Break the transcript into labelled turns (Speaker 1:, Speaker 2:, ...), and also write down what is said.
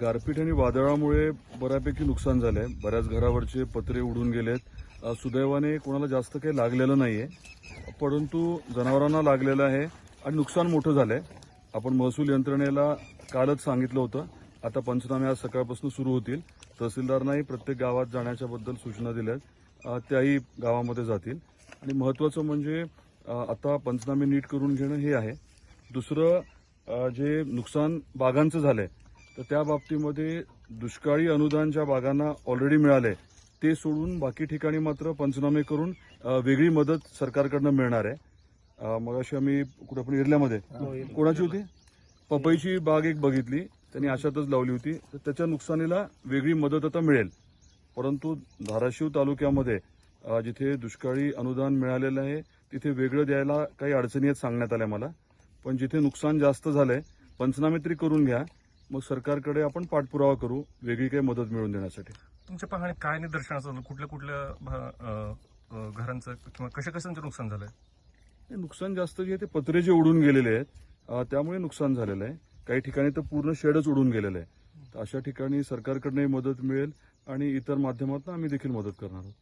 Speaker 1: गारपीट आणि वादळामुळे बऱ्यापैकी नुकसान झालंय. बऱ्याच घरावरचे पत्रे उडून गेलेत. सुदैवाने कोणाला जास्त काही लागलेलं नाहीये. परंतु जनावरांना लागलेलं आहे आणि नुकसान मोठं झालंय. आपण महसूल यंत्रणेला कालच सांगितलं होतं. आता पंचनामे आज सकाळपासून सुरू होतील. तहसीलदारांनाही प्रत्येक गावात जाण्याच्या बद्दल सूचना दिल्यात. त्याही गावामध्ये जातील. आणि महत्वाचं म्हणजे आता पंचनामे नीट करून घेणं हे आहे. दुसरं जे नुकसान बागांचं झालंय तर त्या बाबतीमध्ये दुष्काळी अनुदान ज्या बागांना ऑलरेडी मिळाले. ते सोडून बाकी ठिकाणी मात्र पंचनामे करून वेगळी मदत सरकारकडनं मिळणार आहे. मग अशी आम्ही कुठं पण इरल्यामध्ये कोणाची होती? पपईची बाग एक बघितली. त्यांनी अशातच लावली होती. तर त्याच्या नुकसानीला वेगळी मदत आता मिळेल. परंतु धाराशिव तालुक्यामध्ये जिथे दुष्काळी अनुदान मिळालेलं आहे तिथे वेगळं द्यायला काही अडचणी आहेत सांगण्यात आल्या मला. पण जिथे नुकसान जास्त झालंय पंचनामे तरी करून घ्या. मग सरकारकडे आपण पाठपुरावा करू वेगळी काही मदत मिळवून देण्यासाठी.
Speaker 2: तुमच्या पाहण्यात काय निदर्शनाचं आलं कुठल्या कुठल्या घरांचं किंवा कशा कशांचं नुकसान झालंय?
Speaker 1: नुकसान जास्त जे आहे ते पत्रे जे उडून गेलेले आहेत त्यामुळे नुकसान झालेलं आहे. काही ठिकाणी तर पूर्ण शेडच उडून गेलेलं आहे. तर अशा ठिकाणी सरकारकडनंही मदत मिळेल आणि इतर माध्यमातून आम्ही देखील मदत करणार आहोत.